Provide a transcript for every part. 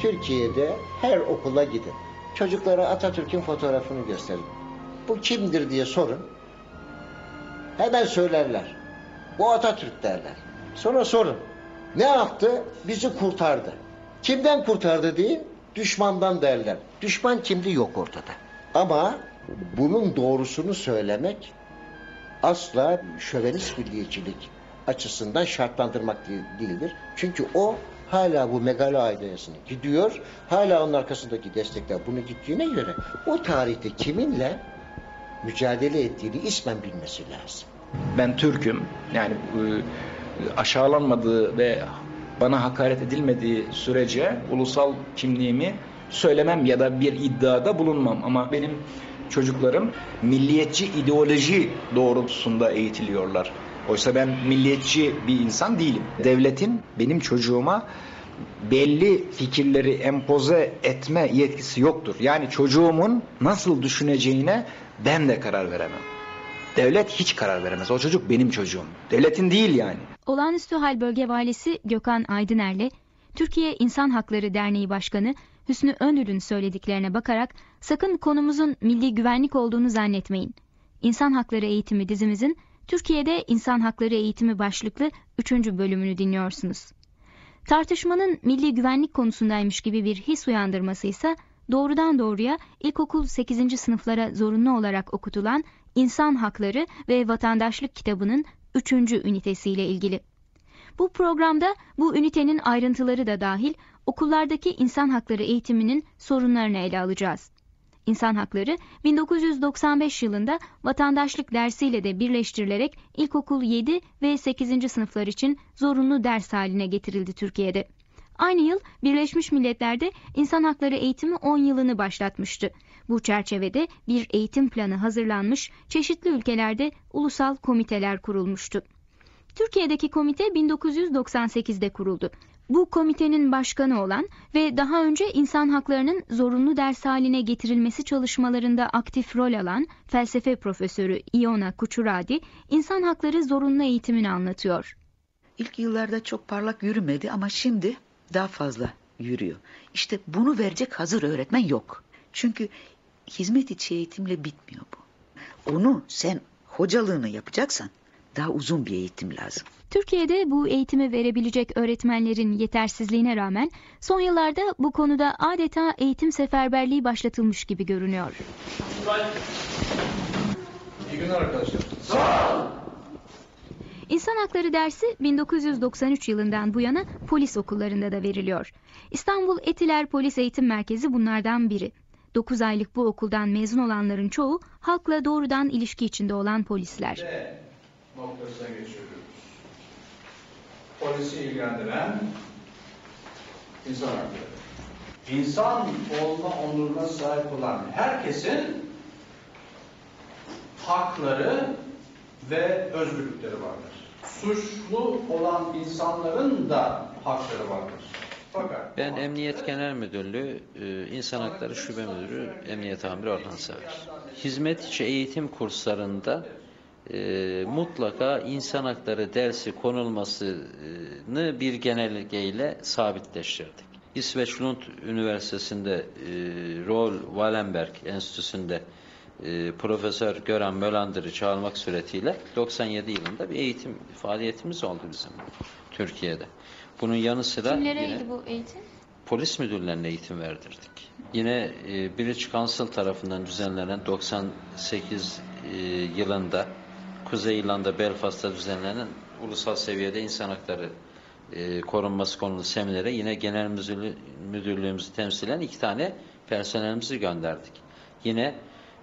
Türkiye'de her okula gidin. Çocuklara Atatürk'ün fotoğrafını gösterin. Bu kimdir diye sorun. Hemen söylerler. Bu Atatürk derler. Sonra sorun. Ne yaptı? Bizi kurtardı. Kimden kurtardı diye düşmandan derler. Düşman kimdi yok ortada. Ama bunun doğrusunu söylemek asla şövenist milliyetçilik açısından şartlandırmak değildir. Çünkü o hala bu megalo ailesine gidiyor. Hala onun arkasındaki destekler bunu gittiğine göre o tarihte kiminle mücadele ettiğini ismen bilmesi lazım. Ben Türk'üm. Yani e, aşağılanmadığı ve bana hakaret edilmediği sürece ulusal kimliğimi söylemem ya da bir iddiada bulunmam. Ama benim çocuklarım milliyetçi ideoloji doğrultusunda eğitiliyorlar. Oysa ben milliyetçi bir insan değilim. Devletin benim çocuğuma belli fikirleri empoze etme yetkisi yoktur. Yani çocuğumun nasıl düşüneceğine ben de karar veremem. Devlet hiç karar veremez. O çocuk benim çocuğum. Devletin değil yani. Olağanüstü Hal Bölge Valisi Gökhan Aydıner'le Türkiye İnsan Hakları Derneği Başkanı Hüsnü Önür'ün söylediklerine bakarak sakın konumuzun milli güvenlik olduğunu zannetmeyin. İnsan Hakları Eğitimi dizimizin Türkiye'de İnsan Hakları Eğitimi başlıklı 3. bölümünü dinliyorsunuz. Tartışmanın milli güvenlik konusundaymış gibi bir his uyandırması ise doğrudan doğruya ilkokul 8. sınıflara zorunlu olarak okutulan İnsan Hakları ve Vatandaşlık kitabının 3. ünitesiyle ilgili. Bu programda bu ünitenin ayrıntıları da dahil okullardaki insan hakları eğitiminin sorunlarını ele alacağız. İnsan hakları 1995 yılında vatandaşlık dersiyle de birleştirilerek ilkokul 7 ve 8. sınıflar için zorunlu ders haline getirildi Türkiye'de. Aynı yıl Birleşmiş Milletler'de insan hakları eğitimi 10 yılını başlatmıştı. Bu çerçevede bir eğitim planı hazırlanmış, çeşitli ülkelerde ulusal komiteler kurulmuştu. Türkiye'deki komite 1998'de kuruldu. Bu komitenin başkanı olan ve daha önce insan haklarının zorunlu ders haline getirilmesi çalışmalarında aktif rol alan felsefe profesörü Iona Kuchuradi, insan hakları zorunlu eğitimini anlatıyor. İlk yıllarda çok parlak yürümedi ama şimdi daha fazla yürüyor. İşte bunu verecek hazır öğretmen yok. Çünkü hizmet içi eğitimle bitmiyor bu. Onu sen hocalığını yapacaksan daha uzun bir eğitim lazım. Türkiye'de bu eğitimi verebilecek öğretmenlerin yetersizliğine rağmen son yıllarda bu konuda adeta eğitim seferberliği başlatılmış gibi görünüyor. İyi günler arkadaşlar. Sağ olun. İnsan Hakları dersi 1993 yılından bu yana polis okullarında da veriliyor. İstanbul Etiler Polis Eğitim Merkezi bunlardan biri. 9 aylık bu okuldan mezun olanların çoğu halkla doğrudan ilişki içinde olan polisler. Noktasına geçiyoruz. Polisi ilgilendiren insan hakları. İnsan olma onuruna sahip olan herkesin hakları ve özgürlükleri vardır. Suçlu olan insanların da hakları vardır. Fakat Ben Emniyet Genel Müdürlüğü, e, İnsan Hakları Şube Müdürü, Emniyet Amiri Orhan Sever. Hizmet içi eğitim kurslarında e, mutlaka insan hakları dersi konulmasını bir genelgeyle sabitleştirdik. İsveç Lund Üniversitesi'nde e, Roel Wallenberg Enstitüsü'nde e, Profesör Göran Mölander'i çağırmak suretiyle 97 yılında bir eğitim faaliyetimiz oldu bizim Türkiye'de. Bunun yanı sıra Kimlereydi bu eğitim? polis müdürlerine eğitim verdirdik. Yine e, British Council tarafından düzenlenen 98 e, yılında Kuzey İrlanda Belfast'ta düzenlenen ulusal seviyede insan hakları e, korunması konulu seminere yine genel müdürlü, müdürlüğümüzü temsilen iki tane personelimizi gönderdik. Yine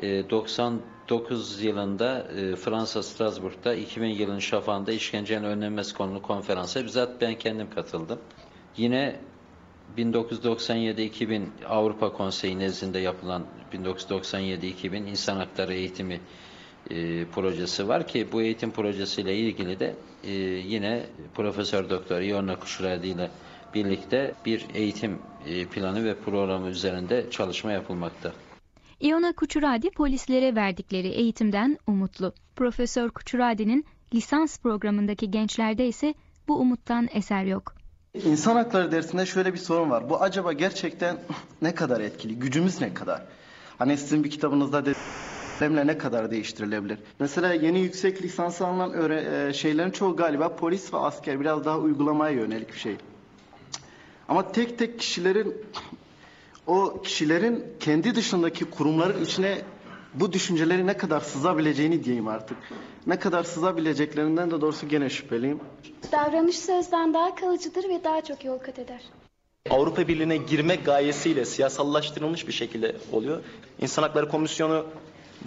e, 99 yılında e, Fransa Strasbourg'da 2000 yılın şafağında işkencenin önlenmesi konulu konferansa bizzat ben kendim katıldım. Yine 1997-2000 Avrupa Konseyi nezdinde yapılan 1997-2000 İnsan Hakları Eğitimi e, projesi var ki bu eğitim projesiyle ilgili de e, yine Profesör Doktor Iona Kuşuradi ile birlikte bir eğitim e, planı ve programı üzerinde çalışma yapılmakta. Iona Kuchuradi polislere verdikleri eğitimden umutlu. Profesör Kuchuradi'nin lisans programındaki gençlerde ise bu umuttan eser yok. İnsan hakları dersinde şöyle bir sorun var. Bu acaba gerçekten ne kadar etkili? Gücümüz ne kadar? Hani sizin bir kitabınızda de depremle ne kadar değiştirilebilir? Mesela yeni yüksek lisans alınan öğre- e, şeylerin çoğu galiba polis ve asker biraz daha uygulamaya yönelik bir şey. Ama tek tek kişilerin o kişilerin kendi dışındaki kurumların içine bu düşünceleri ne kadar sızabileceğini diyeyim artık. Ne kadar sızabileceklerinden de doğrusu gene şüpheliyim. Davranış sözden daha kalıcıdır ve daha çok yol kat eder. Avrupa Birliği'ne girmek gayesiyle siyasallaştırılmış bir şekilde oluyor. İnsan Hakları Komisyonu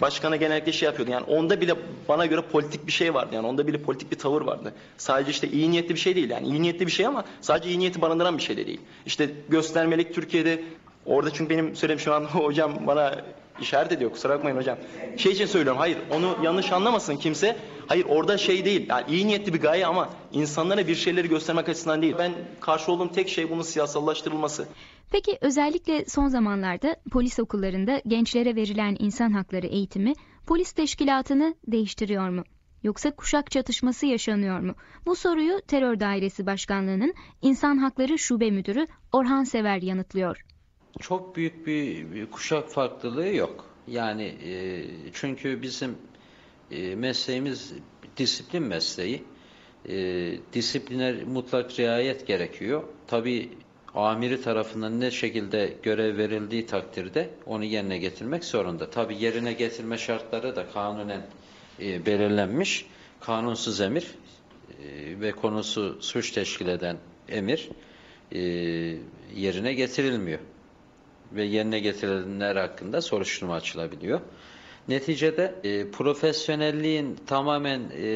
Başkanı genellikle şey yapıyordu. Yani onda bile bana göre politik bir şey vardı. Yani onda bile politik bir tavır vardı. Sadece işte iyi niyetli bir şey değil. Yani iyi niyetli bir şey ama sadece iyi niyeti barındıran bir şey de değil. İşte göstermelik Türkiye'de orada çünkü benim söylediğim şu an hocam bana işaret ediyor. Kusura bakmayın hocam. Şey için söylüyorum. Hayır onu yanlış anlamasın kimse. Hayır orada şey değil. Yani iyi niyetli bir gaye ama insanlara bir şeyleri göstermek açısından değil. Ben karşı olduğum tek şey bunun siyasallaştırılması. Peki özellikle son zamanlarda polis okullarında gençlere verilen insan hakları eğitimi polis teşkilatını değiştiriyor mu? Yoksa kuşak çatışması yaşanıyor mu? Bu soruyu Terör Dairesi Başkanlığı'nın İnsan Hakları Şube Müdürü Orhan Sever yanıtlıyor. Çok büyük bir, bir kuşak farklılığı yok. Yani e, çünkü bizim e, mesleğimiz disiplin mesleği. E, disipline mutlak riayet gerekiyor. Tabii amiri tarafından ne şekilde görev verildiği takdirde onu yerine getirmek zorunda. Tabii yerine getirme şartları da kanunen e, belirlenmiş. Kanunsuz emir e, ve konusu suç teşkil eden emir e, yerine getirilmiyor ve yerine getirilenler hakkında soruşturma açılabiliyor. Neticede e, profesyonelliğin tamamen e,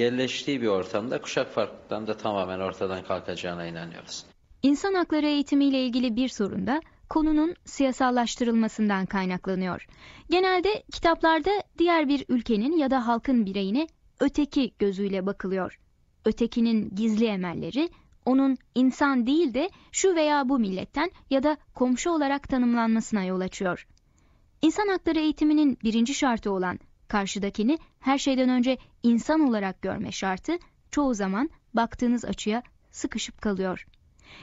yerleştiği bir ortamda kuşak farklılıklarının da tamamen ortadan kalkacağına inanıyoruz. İnsan hakları eğitimiyle ilgili bir sorun da konunun siyasallaştırılmasından kaynaklanıyor. Genelde kitaplarda diğer bir ülkenin ya da halkın bireyine öteki gözüyle bakılıyor. Ötekinin gizli emelleri onun insan değil de şu veya bu milletten ya da komşu olarak tanımlanmasına yol açıyor. İnsan hakları eğitiminin birinci şartı olan karşıdakini her şeyden önce insan olarak görme şartı çoğu zaman baktığınız açıya sıkışıp kalıyor.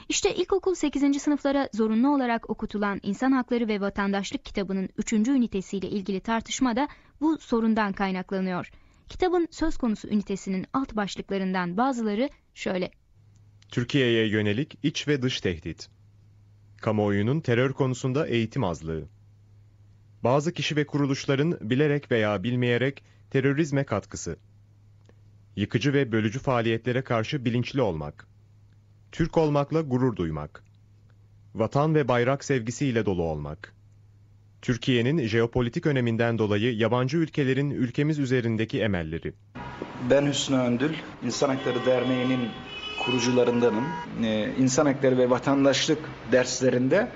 İşte ilkokul 8. sınıflara zorunlu olarak okutulan İnsan Hakları ve Vatandaşlık kitabının 3. ünitesiyle ilgili tartışma da bu sorundan kaynaklanıyor. Kitabın söz konusu ünitesinin alt başlıklarından bazıları şöyle. Türkiye'ye yönelik iç ve dış tehdit. Kamuoyunun terör konusunda eğitim azlığı. Bazı kişi ve kuruluşların bilerek veya bilmeyerek terörizme katkısı. Yıkıcı ve bölücü faaliyetlere karşı bilinçli olmak. Türk olmakla gurur duymak. Vatan ve bayrak sevgisiyle dolu olmak. Türkiye'nin jeopolitik öneminden dolayı yabancı ülkelerin ülkemiz üzerindeki emelleri. Ben Hüsnü Öndül, İnsan Hakları Derneği'nin kurucularındanım. Ee, İnsan Hakları ve Vatandaşlık derslerinde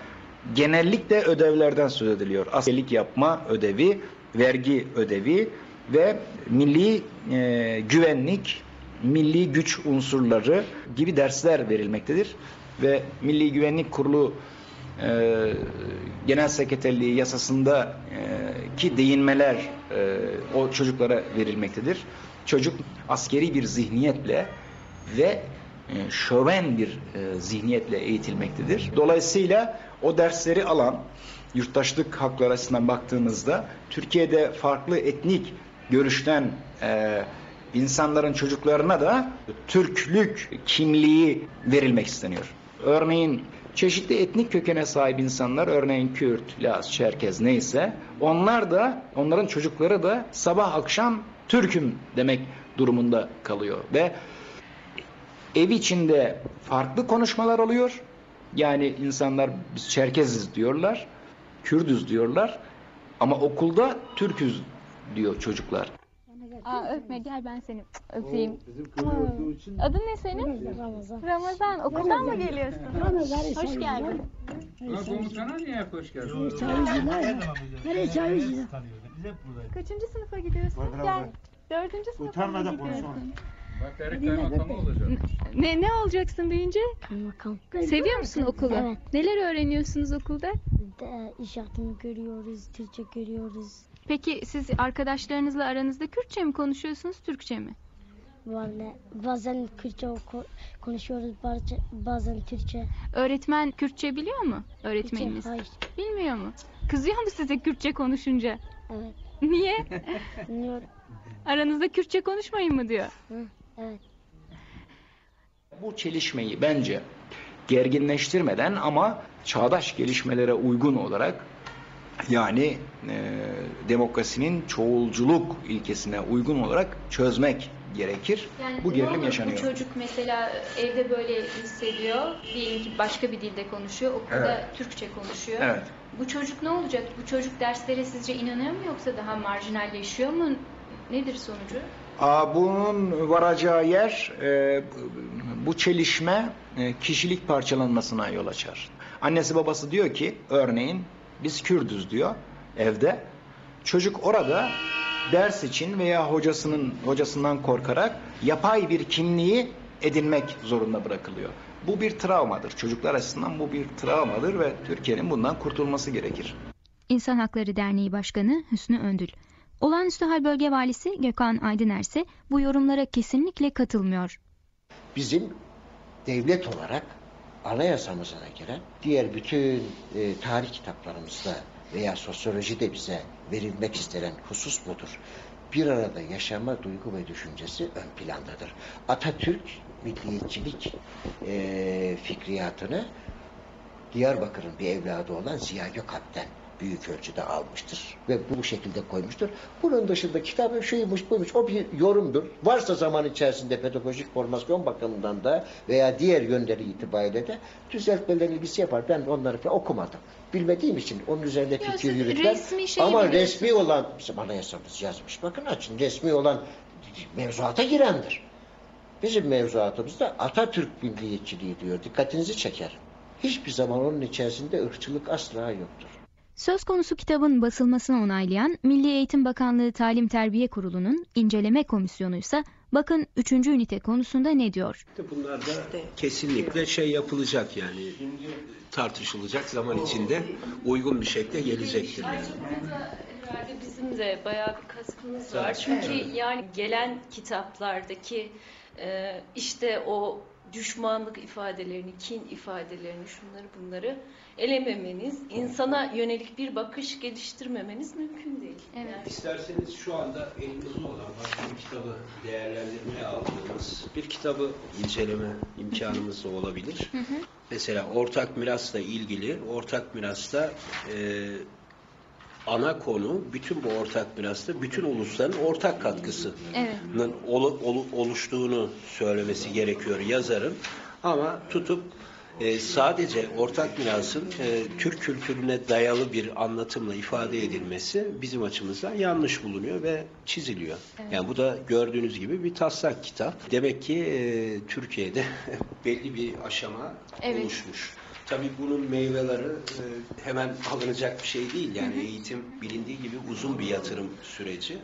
genellikle ödevlerden söz ediliyor. Askerlik yapma ödevi, vergi ödevi ve milli e, güvenlik, milli güç unsurları gibi dersler verilmektedir. Ve Milli Güvenlik Kurulu e, Genel Sekreterliği yasasında e, ki değinmeler e, o çocuklara verilmektedir. Çocuk askeri bir zihniyetle ve e, şöven bir e, zihniyetle eğitilmektedir. Dolayısıyla o dersleri alan yurttaşlık hakları açısından baktığımızda Türkiye'de farklı etnik görüşten e, insanların çocuklarına da Türklük kimliği verilmek isteniyor. Örneğin çeşitli etnik kökene sahip insanlar, örneğin Kürt, Laz, Çerkez neyse, onlar da, onların çocukları da sabah akşam Türk'üm demek durumunda kalıyor. Ve ev içinde farklı konuşmalar oluyor. Yani insanlar biz Çerkeziz diyorlar, Kürdüz diyorlar ama okulda Türküz diyor çocuklar. Aa öpme gel ben seni öpeyim. Adın ne senin? Ramazan. Ramazan. Okuldan mı geliyorsun? Ramazan Hoş geldin. Komutana niye hoş geldin? Nereye çağırıyorsun? Kaçıncı sınıfa gidiyorsun? Gel. Dördüncü sınıfa gidiyorsun? Bak Erik olacak. Ne, ne olacaksın büyüyünce? Bakalım. Seviyor musun okulu? Evet. Neler öğreniyorsunuz okulda? De, iş yaptığını görüyoruz, Türkçe görüyoruz. Peki siz arkadaşlarınızla aranızda Kürtçe mi konuşuyorsunuz, Türkçe mi? Vallahi bazen Kürtçe oku- konuşuyoruz bazen, bazen Türkçe. Öğretmen Kürtçe biliyor mu? Öğretmeniniz. Hayır. Bilmiyor mu? Kızıyor mu size Kürtçe konuşunca? Evet. Niye? Bilmiyorum. Aranızda Kürtçe konuşmayın mı diyor. Hı, evet. Bu çelişmeyi bence gerginleştirmeden ama çağdaş gelişmelere uygun olarak yani e, demokrasinin çoğulculuk ilkesine uygun olarak çözmek gerekir. Yani bu gerilim olur yaşanıyor. Bu çocuk mesela evde böyle hissediyor. Diyelim ki başka bir dilde konuşuyor. Okulda Evet. Türkçe konuşuyor. Evet. Bu çocuk ne olacak? Bu çocuk derslere sizce inanıyor mu yoksa daha marjinalleşiyor mu? Nedir sonucu? Bunun varacağı yer e, bu çelişme e, kişilik parçalanmasına yol açar. Annesi babası diyor ki örneğin biz Kürdüz diyor evde. Çocuk orada ders için veya hocasının hocasından korkarak yapay bir kimliği edinmek zorunda bırakılıyor. Bu bir travmadır. Çocuklar açısından bu bir travmadır ve Türkiye'nin bundan kurtulması gerekir. İnsan Hakları Derneği Başkanı Hüsnü Öndül. Olağanüstü Hal Bölge Valisi Gökhan Aydıner ise bu yorumlara kesinlikle katılmıyor. Bizim devlet olarak anayasamıza da giren diğer bütün e, tarih kitaplarımızda veya sosyolojide bize verilmek istenen husus budur. Bir arada yaşama duygu ve düşüncesi ön plandadır. Atatürk milliyetçilik e, fikriyatını Diyarbakır'ın bir evladı olan Ziya Gökalp'ten büyük ölçüde almıştır ve bu şekilde koymuştur. Bunun dışında kitabın şuymuş buymuş o bir yorumdur. Varsa zaman içerisinde pedagojik formasyon bakımından da veya diğer yönleri itibariyle de düzeltmeleri biz yapar. Ben onları falan okumadım. Bilmediğim için onun üzerinde Ya fikir yürütmem. resmi Ama resmi olan bizim anayasamız yazmış. Bakın açın resmi olan mevzuata girendir. Bizim mevzuatımızda Atatürk milliyetçiliği diyor. Dikkatinizi çeker. Hiçbir zaman onun içerisinde ırkçılık asla yoktur. Söz konusu kitabın basılmasını onaylayan Milli Eğitim Bakanlığı Talim Terbiye Kurulu'nun inceleme komisyonu ise bakın 3. ünite konusunda ne diyor? Bunlar da kesinlikle şey yapılacak yani tartışılacak zaman içinde uygun bir şekilde gelecektir yani. Burada herhalde bizim de bayağı bir kaskımız var. Çünkü yani gelen kitaplardaki e, işte o düşmanlık ifadelerini, kin ifadelerini, şunları bunları elememeniz, insana yönelik bir bakış geliştirmemeniz mümkün değil. Evet. İsterseniz şu anda elimizde olan başka bir kitabı değerlendirmeye aldığımız bir kitabı inceleme imkanımız da olabilir. Mesela ortak mirasla ilgili, ortak mirasta e, ana konu bütün bu ortak mirasta bütün ulusların ortak katkısının Evet. olu- olu- oluştuğunu söylemesi gerekiyor yazarın. Ama tutup e, sadece ortak mirasın e, Türk kültürüne dayalı bir anlatımla ifade edilmesi bizim açımızdan yanlış bulunuyor ve çiziliyor. Evet. Yani bu da gördüğünüz gibi bir taslak kitap. Demek ki e, Türkiye'de belli bir aşama Evet. oluşmuş. Tabii bunun meyveleri e, hemen alınacak bir şey değil. Yani eğitim bilindiği gibi uzun bir yatırım süreci.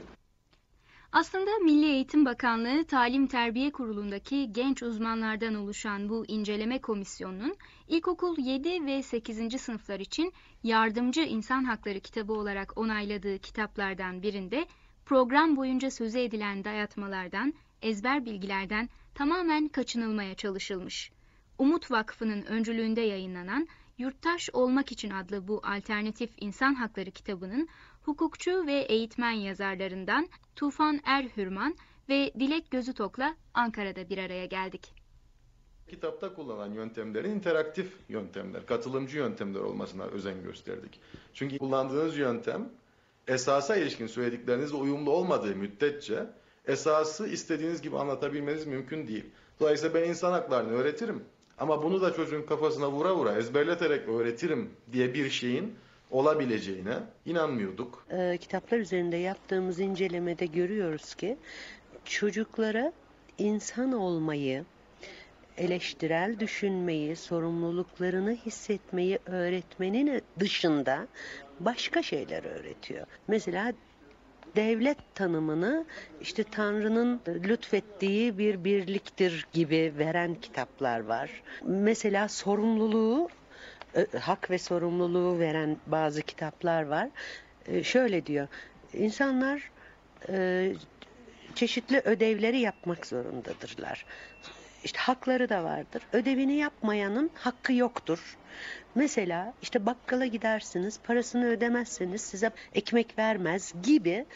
Aslında Milli Eğitim Bakanlığı Talim Terbiye Kurulu'ndaki genç uzmanlardan oluşan bu inceleme komisyonunun ilkokul 7 ve 8. sınıflar için yardımcı insan hakları kitabı olarak onayladığı kitaplardan birinde program boyunca sözü edilen dayatmalardan, ezber bilgilerden tamamen kaçınılmaya çalışılmış. Umut Vakfı'nın öncülüğünde yayınlanan Yurttaş Olmak için adlı bu alternatif insan hakları kitabının hukukçu ve eğitmen yazarlarından Tufan Erhürman ve Dilek Gözütok'la Ankara'da bir araya geldik. Kitapta kullanılan yöntemlerin interaktif yöntemler, katılımcı yöntemler olmasına özen gösterdik. Çünkü kullandığınız yöntem esasa ilişkin söylediklerinizle uyumlu olmadığı müddetçe esası istediğiniz gibi anlatabilmeniz mümkün değil. Dolayısıyla ben insan haklarını öğretirim ama bunu da çocuğun kafasına vura vura ezberleterek öğretirim diye bir şeyin olabileceğine inanmıyorduk. e, kitaplar üzerinde yaptığımız incelemede görüyoruz ki çocuklara insan olmayı, eleştirel düşünmeyi, sorumluluklarını hissetmeyi öğretmenin dışında başka şeyler öğretiyor. Mesela devlet tanımını işte Tanrı'nın lütfettiği bir birliktir gibi veren kitaplar var. Mesela sorumluluğu e, hak ve sorumluluğu veren bazı kitaplar var. E, şöyle diyor, insanlar e, çeşitli ödevleri yapmak zorundadırlar. İşte hakları da vardır. Ödevini yapmayanın hakkı yoktur. Mesela işte bakkala gidersiniz, parasını ödemezseniz size ekmek vermez gibi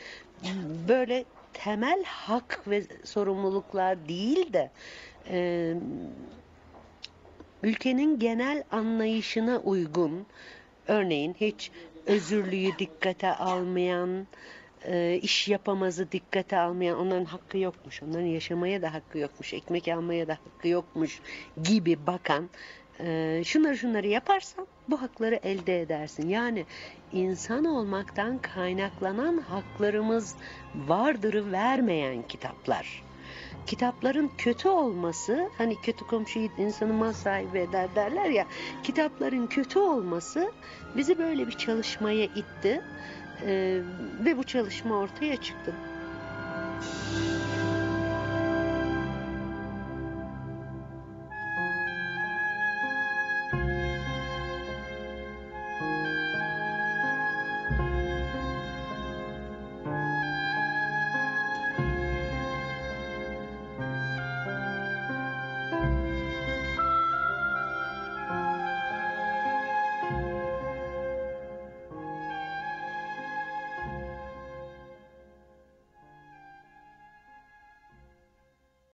böyle temel hak ve sorumluluklar değil de e, ülkenin genel anlayışına uygun, örneğin hiç özürlüyü dikkate almayan, e, iş yapamazı dikkate almayan, onların hakkı yokmuş, onların yaşamaya da hakkı yokmuş, ekmek almaya da hakkı yokmuş gibi bakan, e, şunları şunları yaparsan bu hakları elde edersin. Yani insan olmaktan kaynaklanan haklarımız vardırı vermeyen kitaplar. Kitapların kötü olması, hani kötü komşuyu insanı mal sahibi eder derler ya, kitapların kötü olması bizi böyle bir çalışmaya itti. Ve bu çalışma ortaya çıktı.